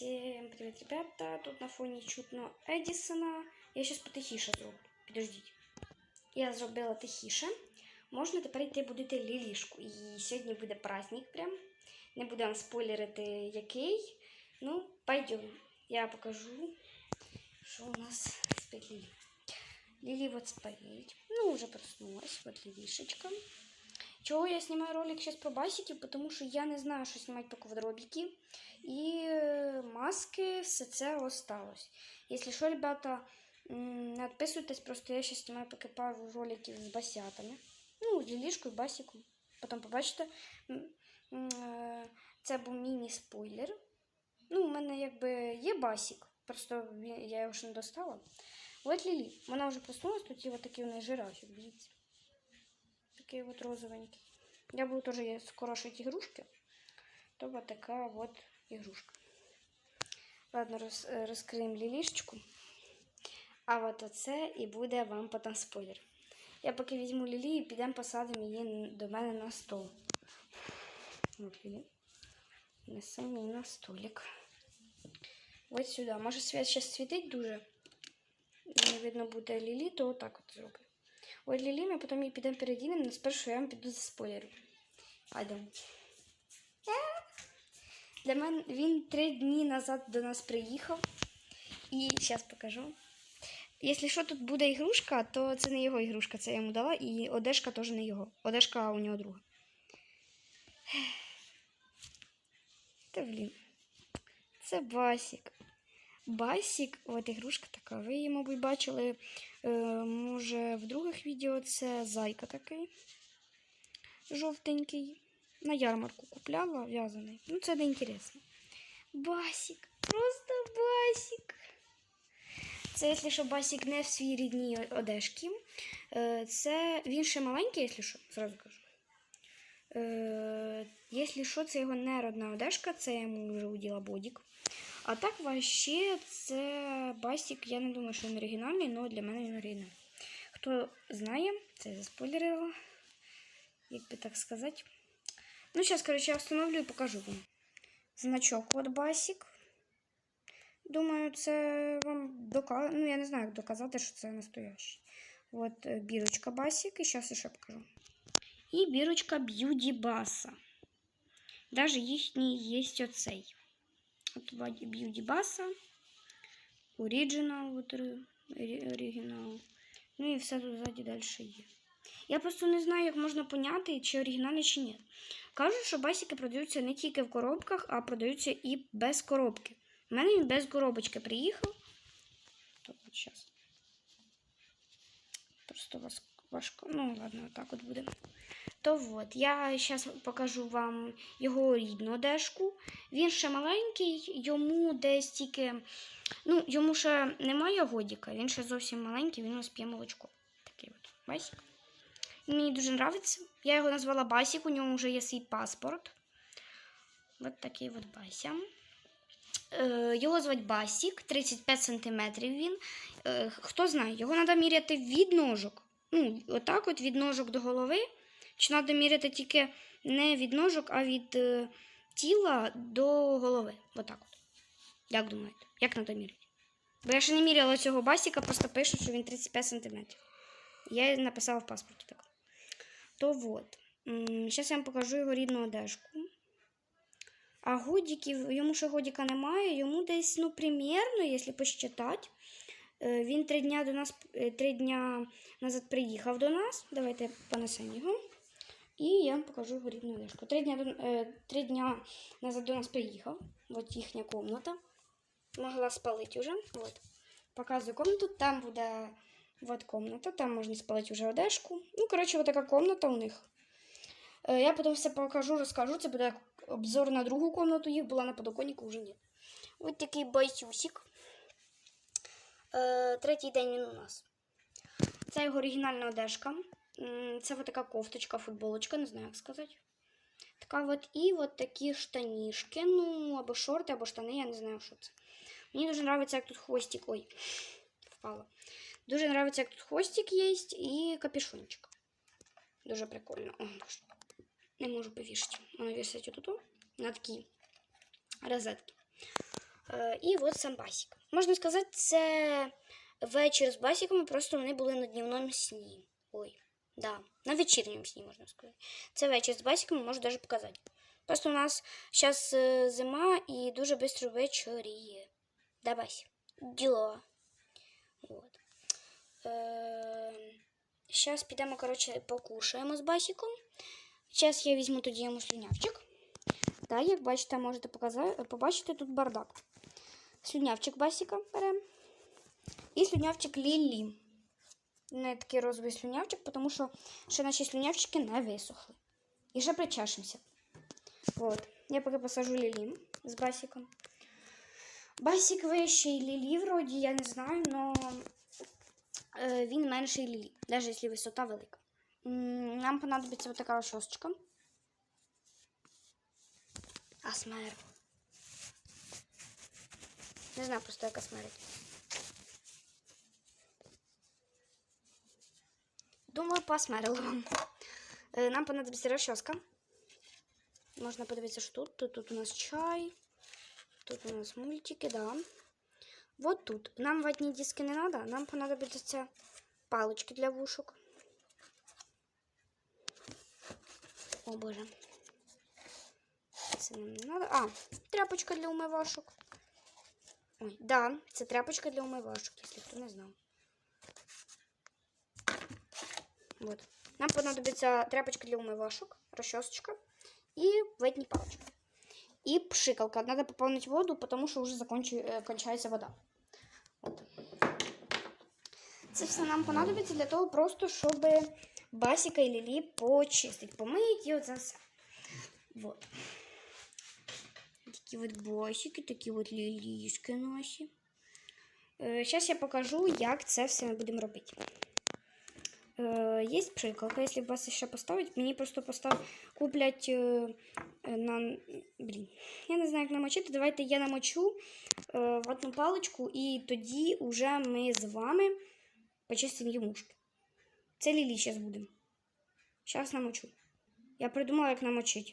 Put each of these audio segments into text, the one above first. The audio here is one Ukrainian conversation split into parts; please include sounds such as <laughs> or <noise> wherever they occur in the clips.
Всем привет, ребята. Тут на фоні чутно Едісона. Я зараз потихіше зроблю. Підождіть. Я зробила тихіше. Можна тепер йти будити лілішку. І сьогодні буде праздник прям. Не буду вам спойлерити який. Ну, пойдем. Я покажу, що у нас спить Лілі. Лілі вот спить. Ну, уже проснулась. Вот лілішечка. Чого я знімаю ролик зараз про басиків? Тому що я не знаю, що знімати по квадробіки. І маски, все це осталось. Якщо що, ребята, не відписуйтесь, просто я зараз знімаю поки пару роликів з басятами. Ну, з лілішкою, басиком. Потім побачите. Е, Це був міні-спойлер. Ну, у мене якби є басик, просто я його ще не достала. От Лілі, вона вже проснулась, тут є от у неї жирафик, дивіться. Такий от розовенький. Я буду теж є скоро шити ігрушки. То вот така вот ігрушка. Ладно, роз, е, розкриємо лілішечку. А от оце і буде вам потім спойлер. Я поки візьму лілі і підемо посадимо її до мене на стол. От лілі. Її на столик. Ось сюди. Може світ зараз світить дуже. Не видно буде лілі, то отак от зроблю. Ось лілі, ми потім її підемо передінемо, але спершу я вам піду за спойлером. Айдемо. Для мене він три дні назад до нас приїхав. І зараз покажу. Якщо що тут буде ігрушка, то це не його ігрушка, це я йому дала, і одежка теж не його. Одежка у нього друга. Та блін. Це басік. Басік, от ігрушка така. Ви її, мабуть, бачили. Е, може, в других відео це зайка такий. Жовтенький. На ярмарку купляла в'язаний. Ну, це не інтересно. Басік. Просто басік. Це, якщо що, басік не в своїй рідній одежці. Е, Це він ще маленький, якщо що, зразу кажу. Е, Якщо що, це його не родна одежка, це я йому вже уділа бодік. А так вообще це басік, я не думаю, що він оригінальний, але для мене він оригінальний. Хто знає, це я заспойлерила, як би так сказати. Ну, зараз, коротше, я встановлю і покажу вам. Значок от басік. Думаю, це вам дока... Ну, я не знаю, як доказати, що це настоящий. От е, бірочка басік, і зараз ще покажу. І бірочка Б'юді Баса. Даже їхній є оцей. От Б'юді Баса. Оригінал, от ори- орі- оригінал. Ну і все тут ззаді далі є. Я просто не знаю, як можна поняти, чи оригінальний, чи ні. Кажуть, що басики продаються не тільки в коробках, а продаються і без коробки. У мене він без коробочки приїхав. То от зараз. Просто важко. Ну, ладно, отак от буде. То от, я зараз покажу вам його рідну одежку. Він ще маленький, йому десь тільки. Ну, йому ще немає годіка, він ще зовсім маленький, він ось п'є молочко. Такий от басик. Він Мені дуже подобається. Я його назвала Басік, у нього вже є свій паспорт. Ось такий от Бася. Е, Його звати Басік, 35 см він. Е, Хто знає, його треба міряти від ножок. Ну, отак от від ножок до голови. Чи треба міряти тільки не від ножок, а від е, тіла до голови. Отак от. Як думаєте? Як треба міряти? Бо я ще не міряла цього басіка, просто пишу, що він 35 см. Я написала в паспорті так. То вот. Зараз я вам покажу його рідну одежку. А годиків, йому ще годика немає, йому десь, ну, примірно, якщо посчитати. Е, Він три дня до нас е, три дня назад приїхав до нас. Давайте понесемо його. І я вам покажу рідну одежку. Три дня, е, три дня назад до нас приїхав. От їхня комната. Могла спалити вже. От. Показую комнату. Там буде от комната. Там можна спалити вже одежку. Ну, коротше, от така комната у них. Е, Я потім все покажу, розкажу. Це буде обзор на другу комнату. Їх була на подоконнику, вже ні. Ось такий байсюсик. Е, Третій день він у нас. Це його оригінальна одежка. Це от така кофточка, футболочка, не знаю, як сказати. Така от і от такі штанішки. Ну, або шорти, або штани, я не знаю, що це. Мені дуже подобається, як тут хвостик. Ой, <laughs> впало. Дуже подобається, як тут хвостик є і капюшончик. Дуже прикольно. О. Не можу повішати. Воно вісить отут на такі розетки. Е, і от сам басік. Можна сказати, це вечір з басіками, просто вони були на днівному сні. Ой, да, на вечірньому сні, можна сказати. Це вечір з басіками, можу навіть показати. Просто у нас зараз зима і дуже швидко вечоріє. Да, Бась? Діло. Вот. Зараз підемо, коротше, покушаємо з басіком. Зараз я візьму тоді йому слюнявчик. Так, як бачите, можете показати, побачити тут бардак. Слюнявчик басіка беремо. І слюнявчик Лілі. Не такий розовий слюнявчик, тому що ще наші слюнявчики не висохли. І ще причешемося. От. Я поки посажу Лілі з басіком. Басік вищий Лілі, вроді, я не знаю, але він менший Лілі, навіть якщо висота велика. Нам понадобиться така розчосочка. Асмер. Не знаю просто, як асмерить. Думаю, поасмерила вам. Е, Нам понадобиться розчоска. Можна подивитися, що тут. Тут, у нас чай. Тут у нас мультики, да. Вот тут. Нам ватні диски не надо, нам понадобятся палочки для вушок. О боже. Це нам не надо. А, тряпочка для умивашок. Ой, да, це тряпочка для умивашок, якщо хто не знав. Вот. Нам понадобится тряпочка для умывашек, расчесочка и ватні палочки. И пшикалка. Надо пополнить воду, потому что уже закончи, э, кончается вода. От. Це все нам понадобиться для того, просто щоб басіка і лілі почистити, помити і оце все. Вот. Такі от босики, такі от лілішки наші. Зараз я покажу, як це все ми будемо робити. Є пшикалка, якщо вас ще поставить, мені просто постав... куплять е, е, на. Блін, я не знаю, як намочити. Давайте я намочу е, в одну паличку, і тоді вже ми з вами почистимо юмушки. Це лілі зараз будемо. Зараз намочу. Я придумала, як намочити.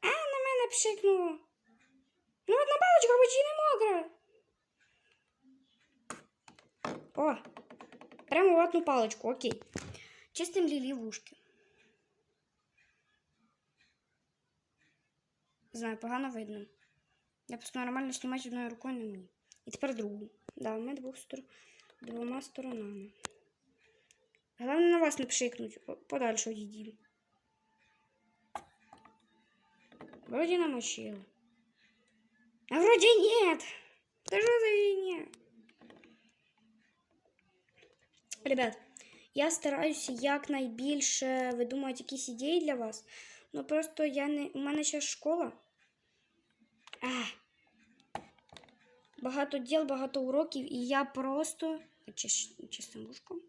А, на мене пшикнуло. Ну, одна паличка, хоч і не мокра. О, прямо в одну паличку, окей. Чистим лілі вушки. Знаю, погано видно. Я просто нормально знімати одною рукою не вмію. І тепер другу. Да, ми двох стор... двома сторонами. Головне на вас не пшикнуть. Подальше відійдім. Вроде намочил. А вроде нет. Да что за фигня? Ребят, я стараюся якнайбільше видумувати якісь ідеї для вас. Ну просто я не. У мене зараз школа. А. Багато діл, багато уроків, і я просто чис- чистим вушком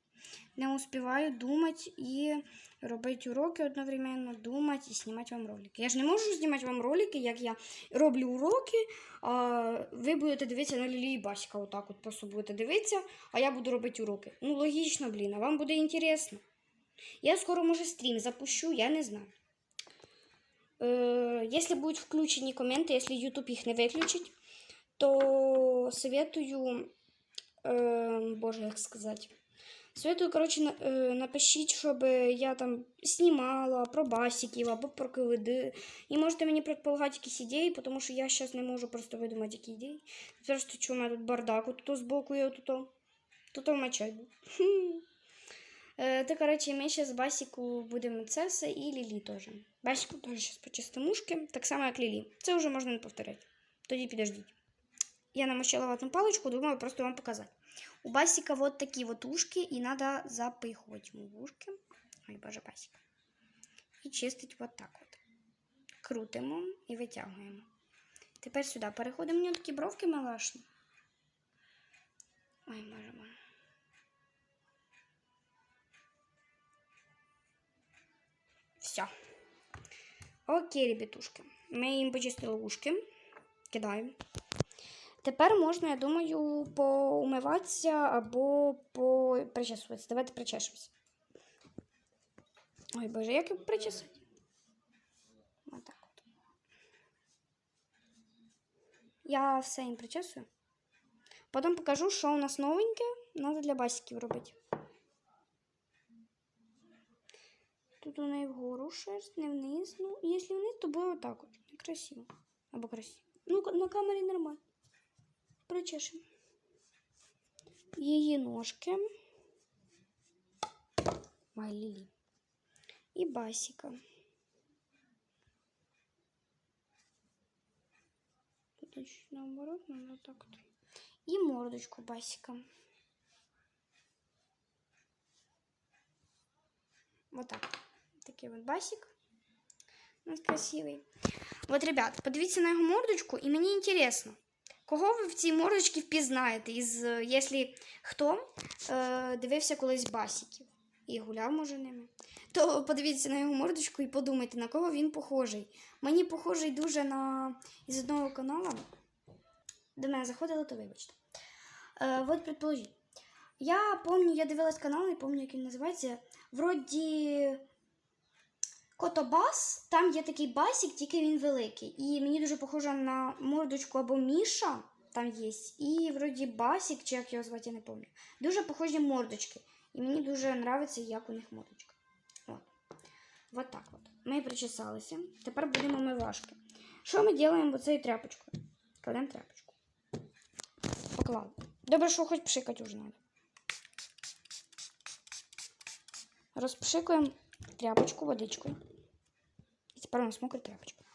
не успіваю думати і робити уроки одновременно, думати і знімати вам ролики. Я ж не можу знімати вам ролики, як я роблю уроки, а ви будете дивитися на Лілі і Басіка, отак от просто будете дивитися, а я буду робити уроки. Ну, логічно, блін, а вам буде інтересно. Я скоро, може, стрім запущу, я не знаю. Е, Якщо будуть включені коменти, якщо YouTube їх не виключить, то советую, е, боже, як сказати. Советую, коротше, е, напишіть, щоб я там знімала про басиків або про КВД. І можете мені предполагати якісь ідеї, тому що я зараз не можу просто видумати які ідеї. Просто чому у мене тут бардак, от збоку і от тут. Тут мечай був. Хм. <laughs> Е, коротше, ми ще з Басіку будемо це все і Лілі теж. Басіку теж почистимо ушки, так само, як Лілі. Це вже можна не повторяти. Тоді підождіть. Я намочила ватну паличку, думаю просто вам показати. У Басика вот такие вот ушки, и надо запихивать ему в ушки. Ой, боже, Басик. І чистить вот так от. Крутимо і витягуємо. Тепер сюди переходимо. У нього такі бровки малашні. Ой, боже мой. Все. Окей, ребятушки. Ми їм почистили ушки. Кидаємо. Тепер можна, я думаю, поумиватися або попричесуватися. Давайте причешемося. Ой, боже, як його причесати? Отак от. Я все їм причесую. Потім покажу, що у нас новеньке. Треба для басиків робити. Тут у неї вгору шерсть, не вниз. Ну, якщо вниз, то буде отак от. Некрасиво. Або красиво. Ну, на камері нормально. Причешемо. Її ножки. Май Лілі. І басіка. Тут чуть наоборот, надо так вот. І мордочку басика. Вот так. Такий от басик. У нас красивий. От, ребят, подивіться на його мордочку, і мені інтересно, Кого ви в цій мордочці впізнаєте, із, е, якщо хто е, дивився колись басиків і гуляв, може, ними, то подивіться на його мордочку і подумайте, на кого він похожий. Мені похожий дуже на із одного каналу. До мене заходили, то вибачте. Е, от предположіть. Я пам'ятаю, я дивилась канал, не пам'ятаю, як він називається. Вроді Котобас, там є такий басик, тільки він великий. І мені дуже похоже на мордочку або Міша, там є. І вроді басик, чи як його звати, я не пам'ятаю. Дуже похожі мордочки. І мені дуже подобається, як у них мордочка. От. Вот так от. Ми причесалися. Тепер будемо мивашки. Що ми робимо оцею тряпочкою? Кладемо тряпочку. Поклали. Добре, що хоч пшикати вже треба. Розпшикуємо тряпочку водичкою. І тепер у нас мокра тряпочка.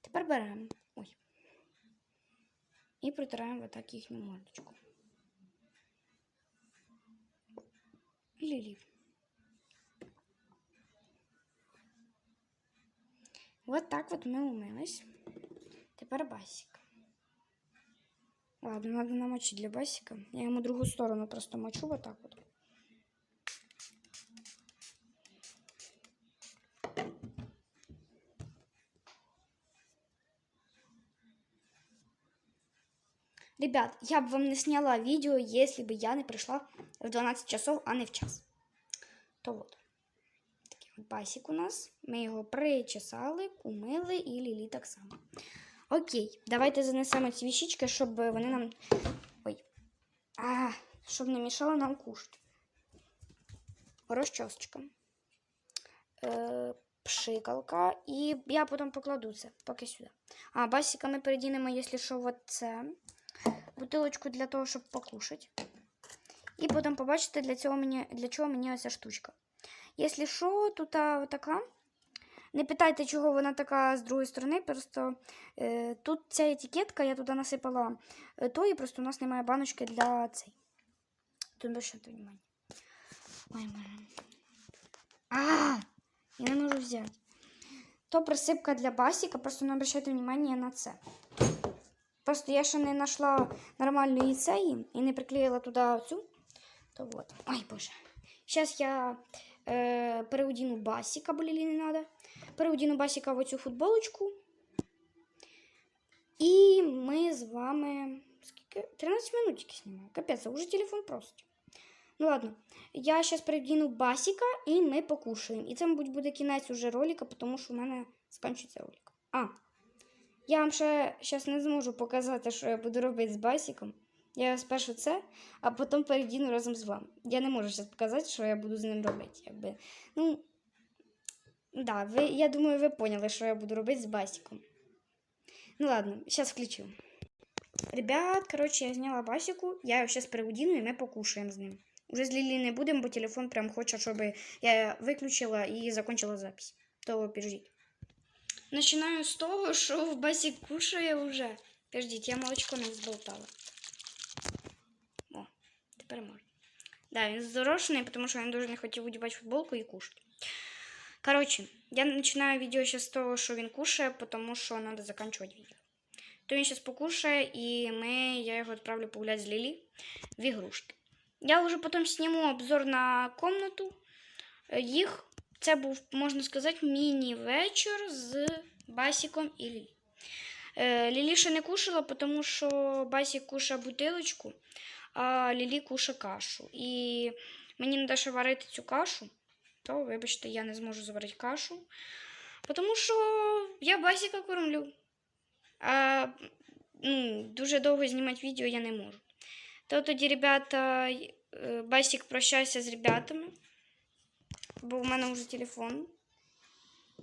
Тепер беремо. Ой. І протираємо отак їхню мордочку. Лілі. Вот так вот ми умились. Тепер басик. Ладно, надо намочить для басика. Я ему другую сторону просто мочу вот так вот. Ребят, я бы вам не сняла видео, если бы я не пришла в 12 часов, а не в час. То вот. Такий от басик у нас. Ми його причесали, умили і лілі так само. Окей, давайте занесемо ці віщички, щоб вони нам. Ой. А, щоб не мішало нам кушати. Розчосочка. Е, пшикалка. І я потім покладу це поки сюди. А, басика ми передінемо, якщо що, от це. Бутилочку для того, щоб покушати. І потім побачите, для, цього мені, для чого мені оця штучка. Якщо що, тут така. Не питайте, чого вона така з другої сторони. Просто е, тут ця етикетка, я туди насипала е, то, і просто у нас немає баночки для цей. Тут обращайте внимание. Ой. А, я не можу взяти. То присипка для басика, просто не обращайте внимание на це. Просто я ще не знайшла нормальної цієї і не приклеїла туди цю. То вот. Ой, боже. Зараз я е, переодіну басика, бо Лілі не треба. Переодіну басика в оцю футболочку. І ми з вами. Скільки? 13 минут тільки знімаю. Капець, уже телефон просить. Ну ладно, я зараз переодіну басика і ми покушаємо. І це, мабуть, буде кінець уже ролика, тому що у мене закінчується ролик. А, я вам ще зараз не зможу показати, що я буду робити з басиком. Я спершу це, а потім передіну разом з вами. Я не можу зараз показати, що я буду з ним робити. Якби. Ну, да, ви, я думаю, ви поняли, що я буду робити з басиком. Ну ладно, зараз включу. Ребят, коротше, я зняла басику, я його зараз переодіну і ми покушаємо з ним. Уже з Лілі не будемо, бо телефон прям хоче, щоб я виключила і закончила запись. То підождіть. Начинаю з того, що басик кушає вже. Подождіть, я молочко не зболтала. О, тепер можна. Да, він здорошений, тому що він дуже не хотів одягати футболку і кушати. Коротше, я починаю відео ще з того, що він кушає, тому що треба закінчувати відео. То він зараз покушає, і ми, я його відправлю погуляти з Лілі в ігрушки. Я вже потім зніму обзор на комнату е, їх. Це був, можна сказати, міні-вечір з Басіком і Лілі. Е, Лілі ще не кушала, тому що Басік кушає бутилочку, а Лілі кушає кашу. І мені треба ще варити цю кашу, то, вибачте, я не зможу заварити кашу, тому що я Басіка кормлю. А ну, дуже довго знімати відео я не можу. То тоді, ребята, е, Басік прощайся з ребятами, бо у мене вже телефон.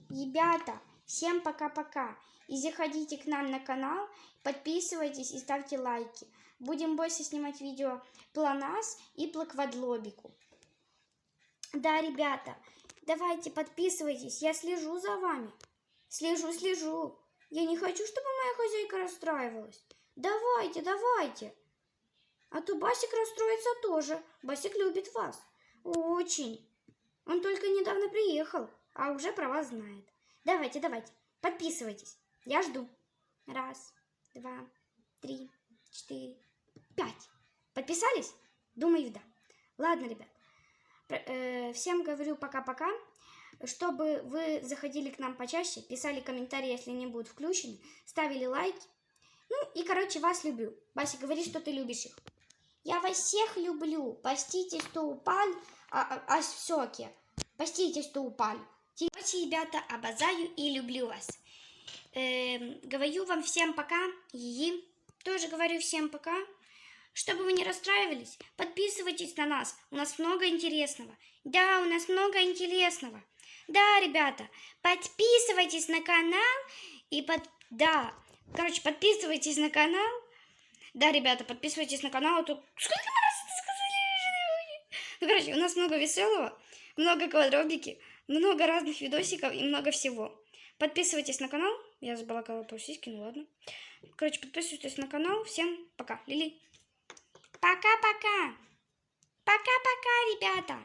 Ребята, всем пока-пока. И заходите к нам на канал, подписывайтесь и ставьте лайки. Будем больше снимать видео про нас и про. Да, ребята, давайте подписывайтесь, я слежу за вами. Слежу, слежу. Я не хочу, чтобы моя хозяйка расстраивалась. Давайте, давайте. А то Басик расстроится тоже. Басик любит вас. Очень. Он только недавно приехал, а уже про вас знает. Давайте, давайте, подписывайтесь. Я жду. Раз, два, три, четыре, пять. Подписались? Думаю, да. Ладно, ребят. Э, Всем говорю пока-пока. Чтобы вы заходили к нам почаще, писали комментарии, если они будут включены, ставили лайки. Ну и, короче, вас люблю. Бася, говори, что ты любишь их. Я вас всех люблю. Постите, что упали, а, а, а всёки. Постите, что упали. Короче, ребята, обожаю и люблю вас. Эм, говорю вам всем пока. И тоже говорю всем пока. Чтобы вы не расстраивались, подписывайтесь на нас. У нас много интересного. Да, у нас много интересного. Да, ребята, подписывайтесь на канал и под... Да, короче, подписывайтесь на канал. Да, ребята, подписывайтесь на канал. а то... Сколько мы раз? Ну, короче, у нас много веселого, много квадробики, много разных видосиков и много всего. Подписывайтесь на канал. Я забыла кого про сиськи, ну ладно. Короче, подписывайтесь на канал. Всем пока. Лили. Пока-пока. Пока-пока, ребята.